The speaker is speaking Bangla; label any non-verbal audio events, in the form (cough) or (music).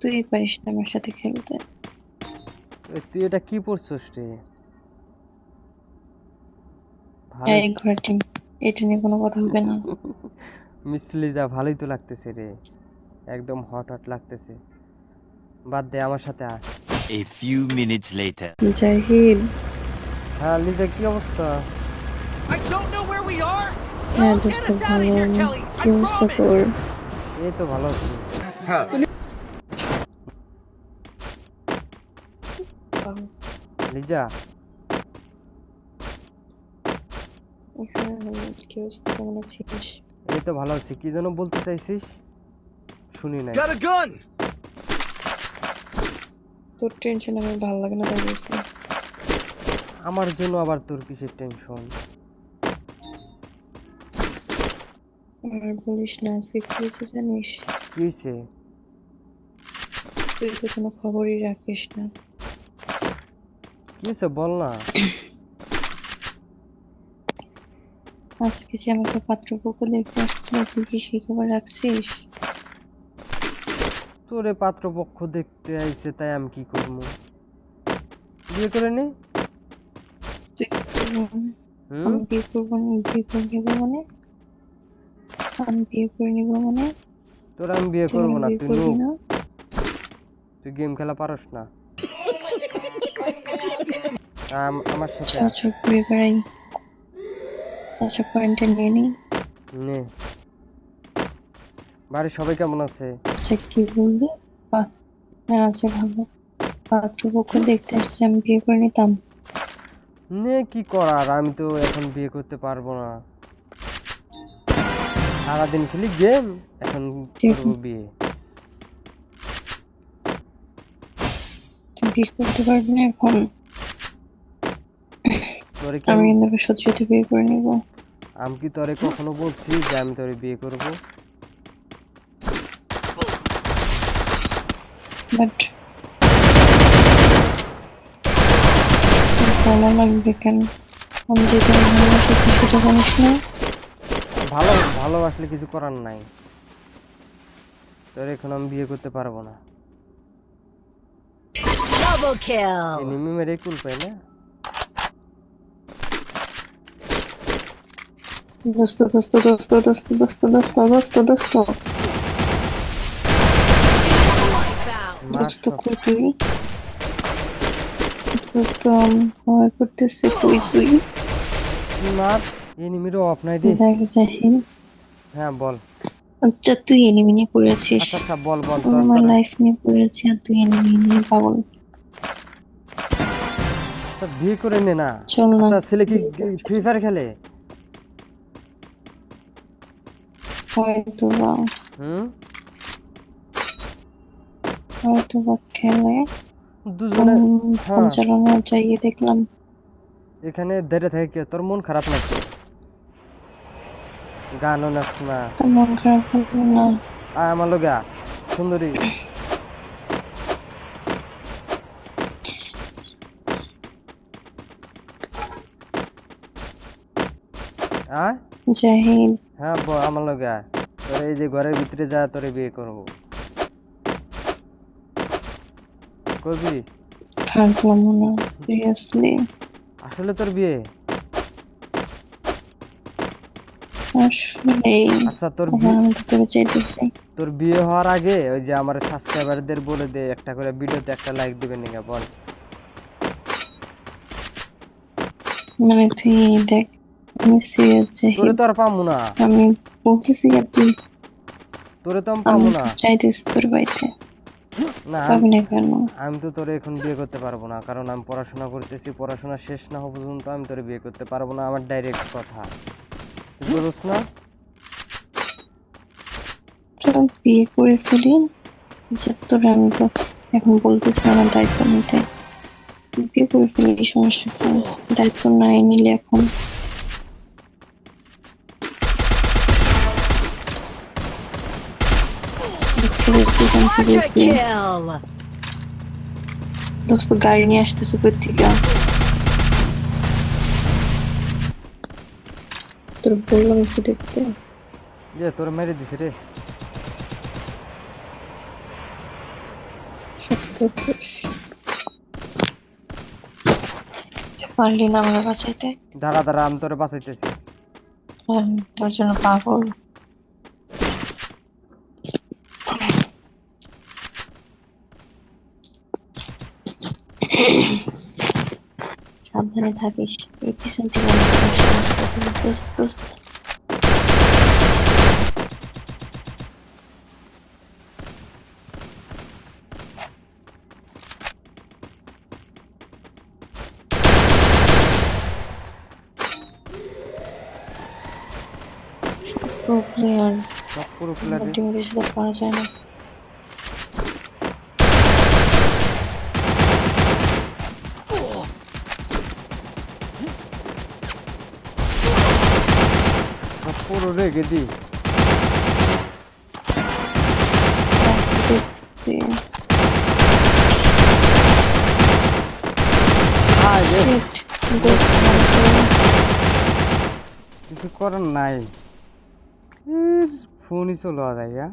তুই পারিস না আমার সাথে খেলতে। তুই এটা কি পড়ছস রে? এই টিম এটা নিয়ে কোনো কথা হবে না। (laughs) মিসলি যা ভালোই তো লাগতেছে রে। একদম হট হট লাগতেছে। বাদ দে আমার সাথে আয়। A few minutes later. Zahid হ্যাঁ লিজা কি অবস্থা? I don't know where we are. হ্যাঁ দোস্ত us out of ভালো। here, কি অবস্থা তোর? এই তো ভালো আছি। হ্যাঁ। আছিস এই তো ভালো আছি কি যেন বলতে চাইছিস? শুনি নাই. তোর টেনশন আমার ভালো লাগে না তাই বলছি। আমার জন্য আবার তোর কিসের টেনশন আর বলিস না আজকে কি হয়েছে জানিস? কি হয়েছে? তুই তো কোনো খবরই রাখিস না। কি হয়েছে বল না। আজকে যে আমাকে পাত্রপক্ষ দেখতে আসছিল তুই কি সেই খবর রাখছিস? তোরে পাত্রপক্ষ দেখতে আইছে তাই আমি কি করব? বিয়ে করে নে। করবি মানে? আমি বিয়ে করব বিয়ে করে নিব মানে? আমি বিয়ে করে নিব মানে? তোর আমি বিয়ে করব না তুই তুই গেম খেলা পারস না। আমার সাথে। আচ্ছা ঘুরে বেড়াই আচ্ছা পয়েন্টে নিয়ে নিই। নে। বাড়ির সবাই কেমন আছে? আচ্ছা কি বলবি পা- হ্যাঁ আছে ভালো। পাত্রপক্ষ দেখতে আসছে আমি বিয়ে করে নিতাম। নে কি করার? আমি তো এখন বিয়ে করতে পারব না। সারাদিন খেলি গেম এখন করব বিয়ে। বিয়ে করতে পারবি না এখন? তোরে কি আমি কিন্তু সত্যি বিয়ে করে নিব। আমি কি তোরে কখনো বলছি যে আমি তোরে বিয়ে করব? বাট ভালো লাগবে কেন? আমি যেটা ভালোবাসি সেটা জানিস না। ভালো ভালোবাসলে কিছু করার নাই। তোর এখন আমি বিয়ে করতে পারব না। Double kill. এনিমি মেরে কুল পাই না? দোস্ত দোস্ত দোস্ত দোস্ত দোস্ত দোস্ত দোস্ত দোস্ত দোস্ত কই তুই দোস্ত ভয় করতেছে কই তুই মার এনিমির অফ নাই রে হ্যাঁ বল আচ্ছা তুই এনিমি নিয়ে পড়েছিস আচ্ছা আচ্ছা বল বল আমার লাইফ নিয়ে পড়েছি আর তুই এনিমি নিয়ে পাগল বিয়ে করে নে না। আচ্ছা ছেলে কি ফ্রি ফায়ার খেলে? হয়তো বা হুম হয়তো বা খেলে দুজনে হ্যাঁ। যাইয়ে দেখলাম। এখানে ধরে থাকে কি? তোর মন খারাপ নাকি? গানও নাচ না। মন খারাপ না। আয় আমার লগা সুন্দরী। আয়। জাহিদ। হ্যাঁ ব- আমার লগে আয়। তোর এই যে ঘরের ভিতরে যা তোরে বিয়ে করব। করবি? ফাজলাম না সিরিয়াসলি আসলে তোর বিয়ে? আচ্ছা তোর তোরে বিয়ে হওয়ার আগে ওই যে আমার সাবস্ক্রাইবারদের বলে দে একটা করে ভিডিওতে একটা লাইক দিবেন নিগা বল। মানে তুই দেখ তোরে তো আর পামু না। আমি বলতেছি আর তুই তোরে তো পামু না। চাইতেছি তোর বাড়িতে। না আমি- তো তোরে এখন বিয়ে করতে পারব না কারণ আমি পড়াশোনা করতেছি পড়াশোনা শেষ না হওয়া পর্যন্ত আমি তোরে বিয়ে করতে পারব না আমার ডাইরেক্ট কথা। তুই না? চল বিয়ে করে ফেলি। যে তোর আমি তো এখন বলতেছি আমার দায়িত্ব নিতে। বিয়ে করে ফেলি সমস্যা দায়িত্ব নাই নিলে এখন। দোস্ত গাড়ি নিয়ে আসতেছে কোথা থেকে তোর বললাম একটু দেখতে যে তোর মেরে দিছে রে পারলি না আমরা বাঁচাইতে দাঁড়া দাঁড়া আমি তোরে বাঁচাইতেছি তোর জন্য পাগল সাবধানে থাকিস। এই পিছন থেকে আমাকে সমস্যা করবে। দোস্ত দোস্ত। প্রো প্লেয়ার সব পুরো প্লেয়ারে টিমের সাথে পারা যায় না সব পুরো রেগে দি। দেখতে আয় রে। দোস্ত আমাকে কিছু করার নাই। ফোনই চলো যায়